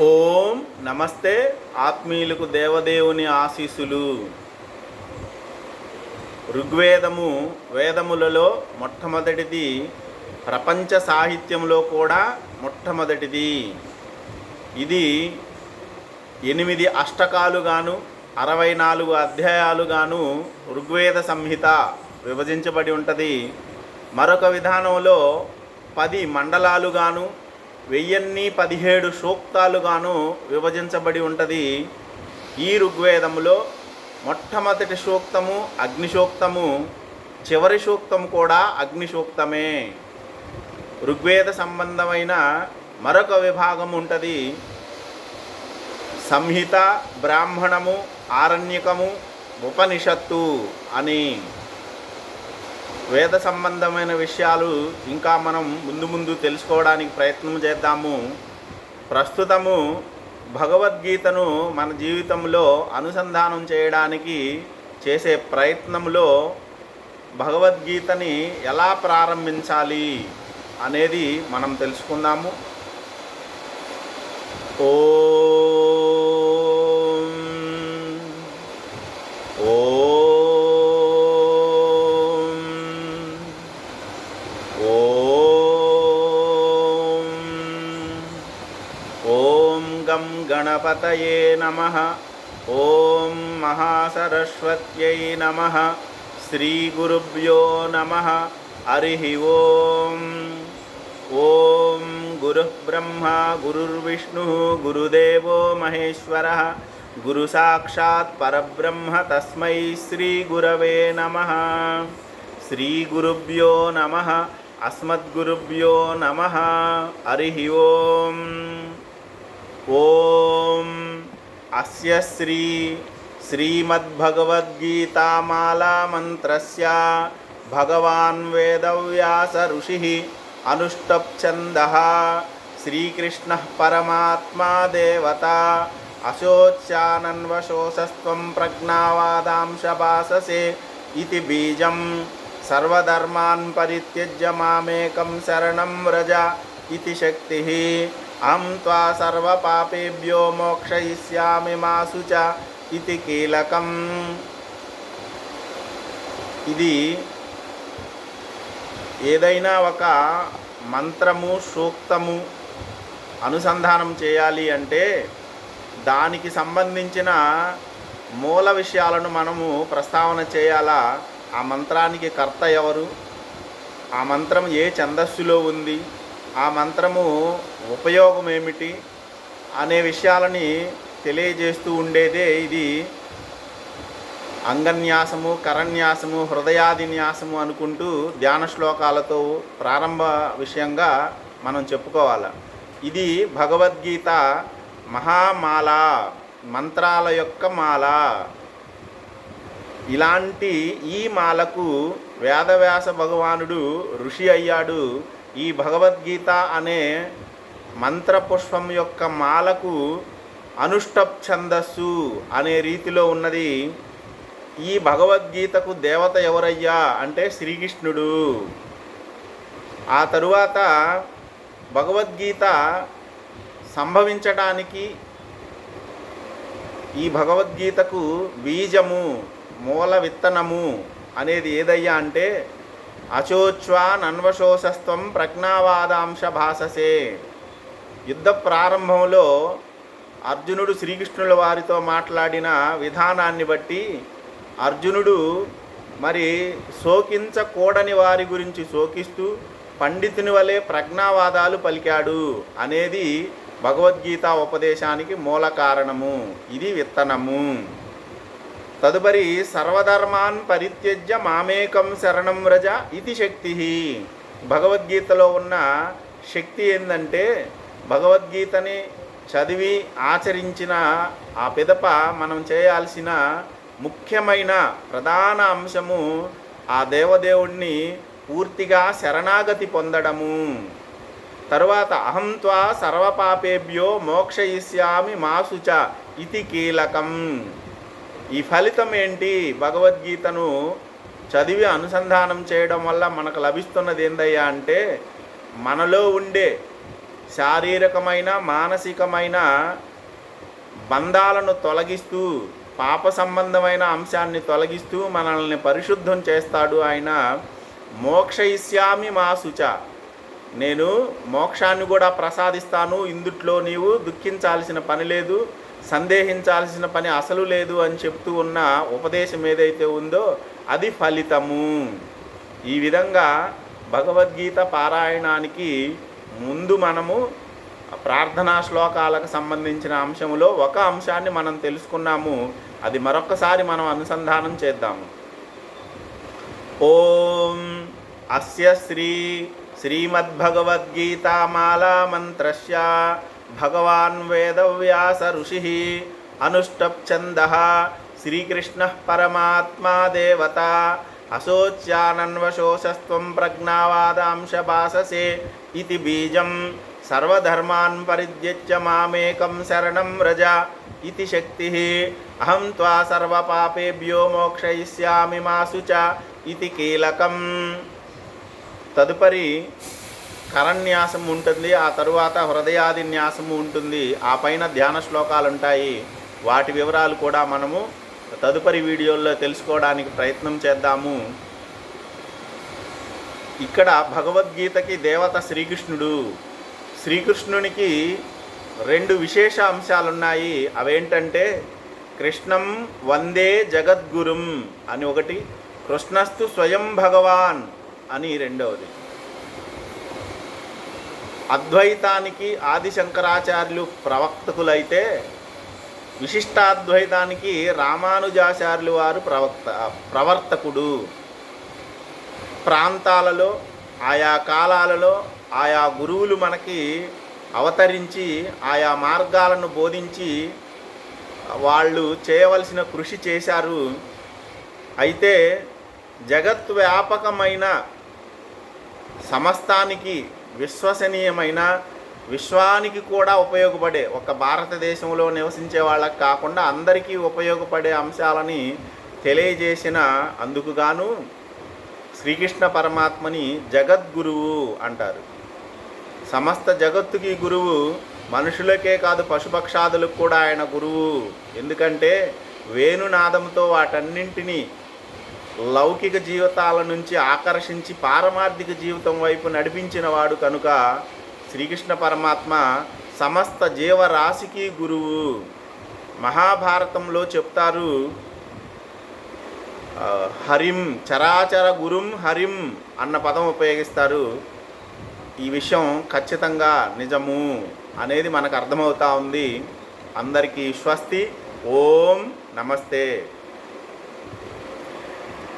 ఓం నమస్తే ఆత్మీయులకు దేవదేవుని ఆశీస్సులు. ఋగ్వేదము వేదములలో మొట్టమొదటిది ప్రపంచ సాహిత్యంలో కూడా మొట్టమొదటిది. ఇది ఎనిమిది అష్టకాలుగాను అరవై నాలుగు అధ్యాయాలుగాను ఋగ్వేద సంహిత విభజించబడి ఉంటుంది. మరొక విధానంలో పది మండలాలుగాను వెయ్యిన్ని పదిహేడు సూక్తాలుగాను విభజించబడి ఉంటుంది. ఈ ఋగ్వేదములో మొట్టమొదటి సూక్తము అగ్నిసూక్తము చివరి సూక్తము కూడా అగ్నిసూక్తమే ఋగ్వేద సంబంధమైన మరొక విభాగం ఉంటుంది. సంహిత బ్రాహ్మణము ఆరణ్యకము ఉపనిషత్తు అని. వేద సంబంధమైన విషయాలు ఇంకా మనం ముందు ముందు తెలుసుకోవడానికి ప్రయత్నం చేద్దాము. ప్రస్తుతము భగవద్గీతను మన జీవితంలో అనుసంధానం చేయడానికి చేసే ప్రయత్నంలో భగవద్గీతని ఎలా ప్రారంభించాలి అనేది మనం తెలుసుకుందాము. ఓ ॐ गं गणपतये नमः। ॐ महासरस्वत्यै नमः। श्रीगुरुभ्यो नमः। हरिः ॐ ॐ गुरुः ब्रह्मा गुरुर्विष्णुः गुरुदेवो महेश्वरः। गुरुसाक्षात् परब्रह्म तस्मै श्रीगुरवे नमः। श्रीगुरुभ्यो नमः। अस्मद्गुरुभ्यो नमः। हरिः ओम्। ఓం అస్య శ్రీ శ్రీమద్భగవద్గీతామాలామంత్రస్య భగవాన్ వేదవ్యాస ఋషి అనుష్టప్ఛంద శ్రీకృష్ణ పరమాత్మా దేవత అశోచ్యానన్వశోసస్వం ప్రజ్ఞావాదాంశపాససే ఇది బీజం సర్వధర్మాన్ పరిత్యజ్య మామేకం శరణం వ్రజ ఇది శక్తి అం త్వా సర్వపాపేభ్యో మోక్షయిష్యామి మాసు చ ఇది కీలకం ఇది ఏదైనా ఒక మంత్రము సూక్తము అనుసంధానం చేయాలి అంటే దానికి సంబంధించిన మూల విషయాలను మనము ప్రస్తావన చేయాలా ఆ మంత్రానికి కర్త ఎవరు ఆ మంత్రం ఏ ఛందస్సులో ఉంది ఆ మంత్రము ఉపయోగం ఏమిటి అనే విషయాలని తెలియజేస్తూ ఉండేదే ఇది అంగన్యాసము కరన్యాసము హృదయాది న్యాసము అనుకుంటూ ధ్యాన శ్లోకాలతో ప్రారంభ విషయంగా మనం చెప్పుకోవాలి. ఇది భగవద్గీత మహామాల మంత్రాల యొక్క మాల ఇలాంటి ఈ మాలకు వేదవ్యాస భగవానుడు ఋషి అయ్యాడు. ఈ భగవద్గీత అనే మంత్రపుష్పం యొక్క మాలకు అనుష్టప్ ఛందస్సు అనే రీతిలో ఉన్నది. ఈ భగవద్గీతకు దేవత ఎవరయ్యా అంటే శ్రీకృష్ణుడు. ఆ తరువాత భగవద్గీత సంభవించడానికి ఈ భగవద్గీతకు బీజము మూల విత్తనము అనేది ఏదయ్యా అంటే అచోచ్వాన్ ప్రజ్ఞావాదాంశ భాససే. యుద్ధ ప్రారంభంలో అర్జునుడు శ్రీకృష్ణుల వారితో మాట్లాడిన విధానాన్ని బట్టి అర్జునుడు మరి శోకించకూడని వారి గురించి శోకిస్తూ పండితుని వలె ప్రజ్ఞావాదాలు పలికాడు అనేది భగవద్గీత ఉపదేశానికి మూల కారణము. ఇది విత్తనము. తదుపరి సర్వధర్మాన్ పరిత్యజ్య మామేకం శరణం వ్రజ ఇది శక్తి. భగవద్గీతలో ఉన్న శక్తి ఏంటంటే భగవద్గీతని చదివి ఆచరించిన ఆ పిదప మనం చేయాల్సిన ముఖ్యమైన ప్రధాన అంశము ఆ దేవదేవుణ్ణి పూర్తిగా శరణాగతి పొందడము. తరువాత అహం త్వా సర్వపాపేభ్యో మోక్షయిష్యామి మాసుచ ఇది కీలకం. ఈ ఫలితం ఏంటి? భగవద్గీతను చదివి అనుసంధానం చేయడం వల్ల మనకు లభిస్తున్నది ఏందయ్యా అంటే మనలో ఉండే శారీరకమైన మానసికమైన బంధాలను తొలగిస్తూ పాప సంబంధమైన అంశాన్ని తొలగిస్తూ మనల్ని పరిశుద్ధం చేస్తాడు ఆయన. మోక్షయిష్యామి మా శుచ. నేను మోక్షాన్ని కూడా ప్రసాదిస్తాను. ఇందుట్లో నీవు దుఃఖించాల్సిన పని లేదు. సందేహించాల్సిన పని అసలు లేదు అని చెప్తూ ఉన్న ఉపదేశం ఏదైతే ఉందో అది ఫలితము. ఈ విధంగా భగవద్గీత పారాయణానికి ముందు మనము ప్రార్థనా శ్లోకాలకు సంబంధించిన అంశములో ఒక అంశాన్ని మనం తెలుసుకున్నాము. అది మరొకసారి మనం అనుసంధానం చేద్దాము. ఓం అస్య శ్రీ శ్రీమద్భగవద్గీతామాలా మంత్రస్య భగవాన్ వేదవ్యాస ఋషి అనుష్టప్ఛంద శ్రీకృష్ణ పరమాత్మా దేవత అశోచ్యానన్వశోషస్వం ప్రజ్ఞావాదాంశ భాససే ఇది బీజం సర్వధర్మాన్ పరిత్యజ్య మామేకం శరణం వ్రజ ఇది శక్తి అహం త్వా సర్వపాపేభ్యో మోక్షయిష్యామి మాసు చ ఇది కీలకం తదుపరి కరన్యాసం ఉంటుంది ఆ తరువాత హృదయాది న్యాసము ఉంటుంది. ఆ పైన ధ్యాన శ్లోకాలు ఉంటాయి వాటి వివరాలు కూడా మనము తదుపరి వీడియోల్లో తెలుసుకోవడానికి ప్రయత్నం చేద్దాము. ఇక్కడ భగవద్గీతకి దేవత శ్రీకృష్ణుడు. శ్రీకృష్ణునికి రెండు విశేష అంశాలున్నాయి. అవేంటంటే కృష్ణం వందే జగద్గురుం అని ఒకటి కృష్ణస్తు స్వయం భగవాన్ అని రెండవది. అద్వైతానికి ఆది శంకరాచార్యులు ప్రవక్తకులైతే విశిష్టాద్వైతానికి రామానుజాచార్యులు వారు ప్రవక్త ప్రవర్తకుడు. ప్రాంతాలలో ఆయా కాలాలలో ఆయా గురువులు మనకి అవతరించి ఆయా మార్గాలను బోధించి వాళ్ళు చేయవలసిన కృషి చేశారు. అయితే జగద్వ్యాపకమైన సమస్తానికి విశ్వసనీయమైన విశ్వానికి కూడా ఉపయోగపడే ఒక భారతదేశంలో నివసించే వాళ్ళకి కాకుండా అందరికీ ఉపయోగపడే అంశాలని తెలియజేసిన అందుకు గాను శ్రీకృష్ణ పరమాత్మని జగద్గురువు అంటారు. సమస్త జగత్తుకి గురువు మనుషులకే కాదు పశుపక్షాదులకు కూడా ఆయన గురువు. ఎందుకంటే వేణునాదంతో వాటన్నింటినీ లౌకిక జీవితాల నుంచి ఆకర్షించి పారమార్థిక జీవితం వైపు నడిపించిన వాడు కనుక శ్రీకృష్ణ పరమాత్మ సమస్త జీవరాశికి గురువు. మహాభారతంలో చెప్తారు హరిం చరాచర గురుం హరిం అన్న పదం ఉపయోగిస్తారు. ఈ విషయం ఖచ్చితంగా నిజము అనేది మనకు అర్థమవుతా ఉంది. అందరికీ స్వస్తి. ఓం నమస్తే.